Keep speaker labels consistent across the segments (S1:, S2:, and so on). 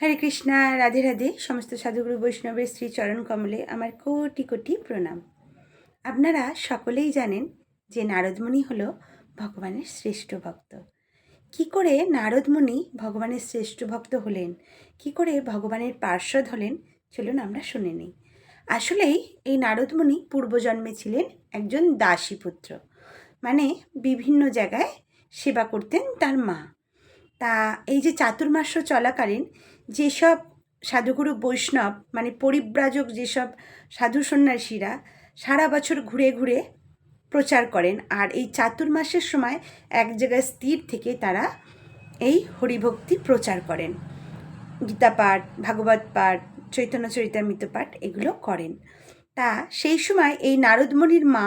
S1: হরে কৃষ্ণা, রাধে রাধে। সমস্ত সাধুগুরু বৈষ্ণবের শ্রী চরণ কমলে আমার কোটি কোটি প্রণাম। আপনারা সকলেই জানেন যে নারদমণি হল ভগবানের শ্রেষ্ঠ ভক্ত। কি করে নারদমণি ভগবানের শ্রেষ্ঠ ভক্ত হলেন? কি করে ভগবানের পার্শ্বদ হলেন? চলুন আমরা শুনে নিই। আসলেই এই নারদমণি পূর্বজন্মে ছিলেন একজন দাসী পুত্র। মানে বিভিন্ন জায়গায় সেবা করতেন তার মা। তা এই যে চাতুর্মাস্য চলাকালীন যেসব সাধুগুরু বৈষ্ণব মানে পরিব্রাজক যেসব সাধু সন্ন্যাসীরা সারা বছর ঘুরে ঘুরে প্রচার করেন আর এই চাতুর্মাসের সময় এক জায়গায় স্থির থেকে তারা এই হরিভক্তি প্রচার করেন। গীতা পাঠ, ভাগবত পাঠ, চৈতন্য চরিতামৃত পাঠ এগুলো করেন। তা সেই সময় এই নারদমণির মা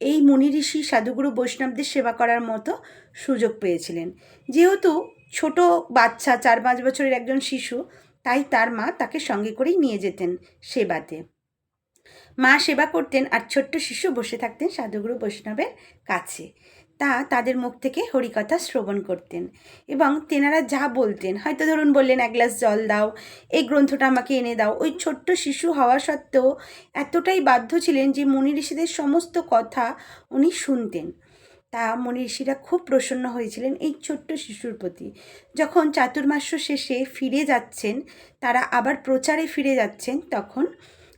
S1: এই মুনি ঋষি সাধুগুরু বৈষ্ণবদের সেবা করার মতো সুযোগ পেয়েছিলেন। যেহেতু ছোট বাচ্চা, চার পাঁচ বছরের একজন শিশু, তাই তার মা তাকে সঙ্গে করেই নিয়ে যেতেন সেবাতে। মা সেবা করতেন আর ছোট্ট শিশু বসে থাকতেন সাধুগুরু বৈষ্ণবের কাছে। তা তাদের মুখ থেকে হরিকথা শ্রবণ করতেন এবং তেনারা যা বলতেন, হয়তো ধরুন বললেন, এক গ্লাস জল দাও, এই গ্রন্থটা আমাকে এনে দাও। ওই ছোট্ট শিশু হওয়া সত্ত্বেও এতটাই বাধ্য ছিলেন যে মুনি ঋষিদের সমস্ত কথা উনি শুনতেন। তা মুনি ঋষিরা খুব প্রসন্ন হয়েছিলেন এই ছোট্ট শিশুর প্রতি। যখন চাতুর্মাস্য শেষে ফিরে যাচ্ছেন, তারা আবার প্রচারে ফিরে যাচ্ছেন, তখন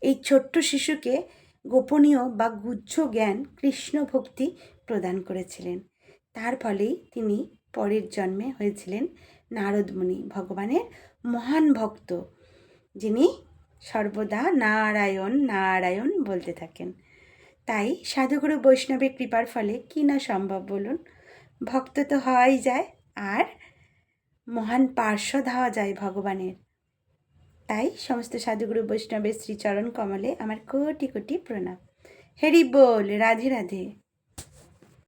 S1: এই ছোট্ট শিশুকে গোপনীয় বা গুহ্য জ্ঞান, কৃষ্ণ ভক্তি প্রদান করেছিলেন। তার ফলেই তিনি পরের জন্মে হয়েছিলেন নারদমুনি ভগবানের মহান ভক্ত, যিনি সর্বদা নারায়ণ নারায়ণ বলতে থাকেন। তাই সাধুগুরু বৈষ্ণবের কৃপার ফলে কি না সম্ভব বলুন? ভক্ত তো হওয়াই যায়, আর মহান পার্শ্বদ হওয়া যায় ভগবানের। তাই সমস্ত সাধুগুরু বৈষ্ণবের শ্রীচরণ কমলে আমার কোটি কোটি প্রণাম। হেরি বল, রাধে রাধে।